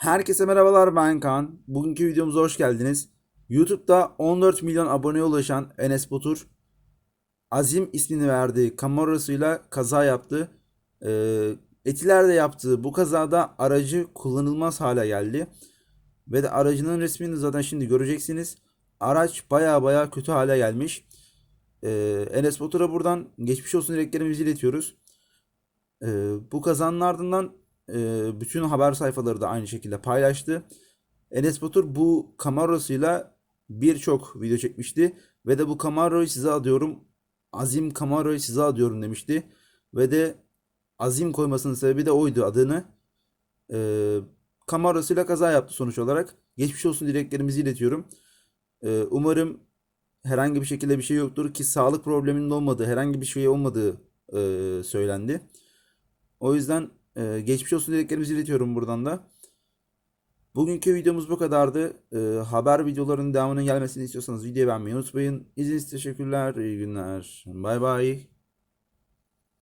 Herkese merhabalar ben Kaan. Bugünkü videomuza hoş geldiniz. YouTube'da 14 milyon aboneye ulaşan Enes Batur Azim ismini verdiği kamerasıyla kaza yaptı. Ee, Etiler'de yaptığı bu kazada aracı kullanılmaz hale geldi. Ve de aracının resmini zaten şimdi göreceksiniz. Araç baya baya kötü hale gelmiş. Ee, Enes Batur'a buradan geçmiş olsun dileklerimizi iletiyoruz. Ee, bu kazanın ardından e, bütün haber sayfaları da aynı şekilde paylaştı. Enes Batur bu Camaro'suyla birçok video çekmişti ve de bu Camaro'yu size adıyorum. Azim Camaro'yu size adıyorum demişti. Ve de Azim koymasının sebebi de oydu adını. Ee, Camaro'suyla kaza yaptı sonuç olarak. Geçmiş olsun dileklerimizi iletiyorum. Ee, umarım herhangi bir şekilde bir şey yoktur ki sağlık probleminin olmadığı, herhangi bir şey olmadığı e, söylendi. O yüzden e, geçmiş olsun dileklerimizi iletiyorum buradan da. Bugünkü videomuz bu kadardı. E, haber videolarının devamının gelmesini istiyorsanız videoyu beğenmeyi unutmayın. İçin teşekkürler. İyi günler. Bay bay.